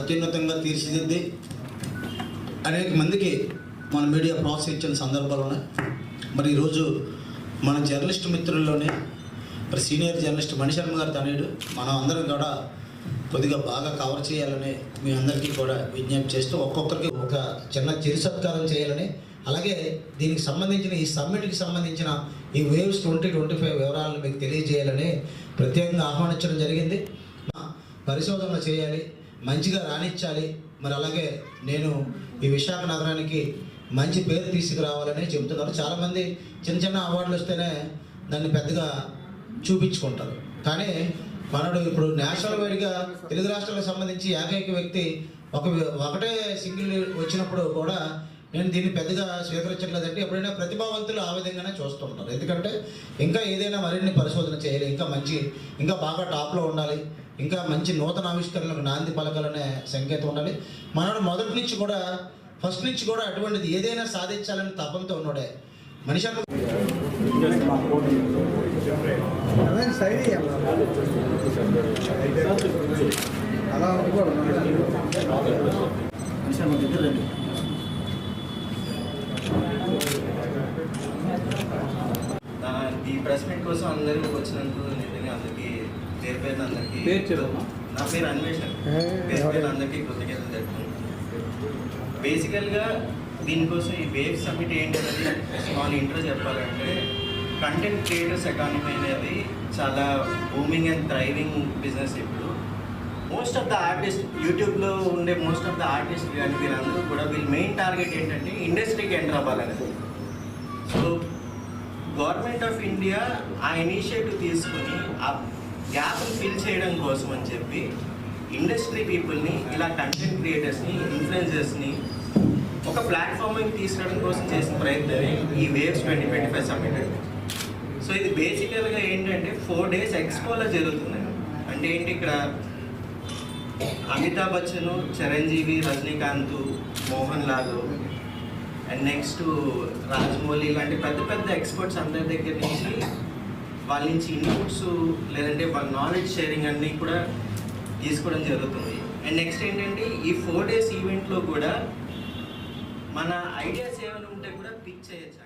అత్యున్నతంగా తీర్చిదిద్ది అనేక మందికి మన మీడియా ప్రోత్సహించిన సందర్భంలోనే మరి ఈరోజు మన జర్నలిస్ట్ మిత్రుల్లోనే మరి సీనియర్ జర్నలిస్ట్ మణిశర్మ గారు తనయుడు మనం అందరం కూడా కొద్దిగా బాగా కవర్ చేయాలని మీ అందరికీ కూడా విజ్ఞప్తి చేస్తూ ఒక్కొక్కరికి ఒక చిన్న చిరు సత్కారం చేయాలని అలాగే దీనికి సంబంధించిన ఈ సమ్మిట్కి సంబంధించిన ఈ వేవ్స్ ట్వంటీ ట్వంటీ ఫైవ్ వివరాలను మీకు తెలియజేయాలని ప్రత్యేకంగా ఆహ్వానించడం జరిగింది. పరిశోధన చేయాలి. మంచిగా రాణించాలి. మరి అలాగే నేను ఈ విశాఖ నగరానికి మంచి పేరు తీసుకురావాలని చెబుతున్నారు. చాలామంది చిన్న చిన్న అవార్డులు వస్తేనే దాన్ని పెద్దగా చూపించుకుంటారు. కానీ మనడు ఇప్పుడు నేషనల్ వైడ్గా తెలుగు రాష్ట్రాలకు సంబంధించి ఏకైక వ్యక్తి ఒక ఒకటే సింగిల్ వచ్చినప్పుడు కూడా నేను దీన్ని పెద్దగా స్వీకరించట్లేదంటే ఎప్పుడైనా ప్రతిభావంతులు ఆ విధంగానే చూస్తుంటారు ఎందుకంటే ఇంకా ఏదైనా మరిన్ని పరిశోధన చేయాలి ఇంకా మంచి ఇంకా బాగా టాప్లో ఉండాలి ఇంకా మంచి నూతన ఆవిష్కరణలకు నాంది పలకాలనే సంకేతం ఉండాలి. మనోడు మొదటి నుంచి కూడా ఫస్ట్ నుంచి కూడా అటువంటిది ఏదైనా సాధించాలని తపంతో ఉన్నాడే. మనిషి అన్న అదే సైడ్ అలా ఉండకూడదు నా ఈ ప్రెస్ మీట్ కోసం అందరూ వచ్చినందుకు నిజంగా అందరికీ పేరు పేరు అందరికీ. నా పేరు అన్వేషణ్ పేరు పేరు అందరికీ కృతజ్ఞతలు చెప్తున్నాను బేసికల్గా దీనికోసం ఈ వేవ్ సబ్మిట్ ఏంటి అనేది స్మాల్ ఇంట్రో చెప్పాలంటే కంటెంట్ క్రియేటర్స్ ఎకానమీ అనేది చాలా బూమింగ్ అండ్ థ్రైవింగ్ బిజినెస్ ఇప్పుడు. మోస్ట్ ఆఫ్ ద ఆర్టిస్ట్ యూట్యూబ్లో ఉండే మోస్ట్ ఆఫ్ ద ఆర్టిస్ట్ కానీ వీళ్ళందరూ కూడా వీళ్ళ మెయిన్ టార్గెట్ ఏంటంటే ఇండస్ట్రీకి ఎంటర్ అవ్వాలనేది. సో గవర్నమెంట్ ఆఫ్ ఇండియా ఆ ఇనిషియేటివ్ తీసుకుని ఆ గ్యాప్ని ఫిల్ చేయడం కోసం అని చెప్పి ఇండస్ట్రీ పీపుల్ని ఇలా కంటెంట్ క్రియేటర్స్ని ఇన్ఫ్లుయెన్సర్స్ని ఒక ప్లాట్ఫామ్కి తీసుకురావడం కోసం చేసిన ప్రయత్నమే ఈ waves twenty twenty five submit so ఇది బేసికల్గా ఏంటంటే ఫోర్ డేస్ ఎక్స్పోలో జరుగుతున్నాయి. అంటే ఏంటి ఇక్కడ అమితాబ్ బచ్చన్ చిరంజీవి రజనీకాంత్ మోహన్ లాల్ అండ్ నెక్స్ట్ రాజమౌళి ఇలాంటి పెద్ద పెద్ద ఎక్స్పర్ట్స్ అందరి దగ్గర నుంచి వాళ్ళ నుంచి ఇన్పుట్స్ లేదంటే వాళ్ళ నాలెడ్జ్ షేరింగ్ అన్నీ కూడా తీసుకోవడం జరుగుతుంది. అండ్ నెక్స్ట్ ఏంటంటే ఈ ఫోర్ డేస్ ఈవెంట్లో కూడా మన ఐడియాస్ ఏమైనా ఉంటే కూడా పిక్ చేయొచ్చు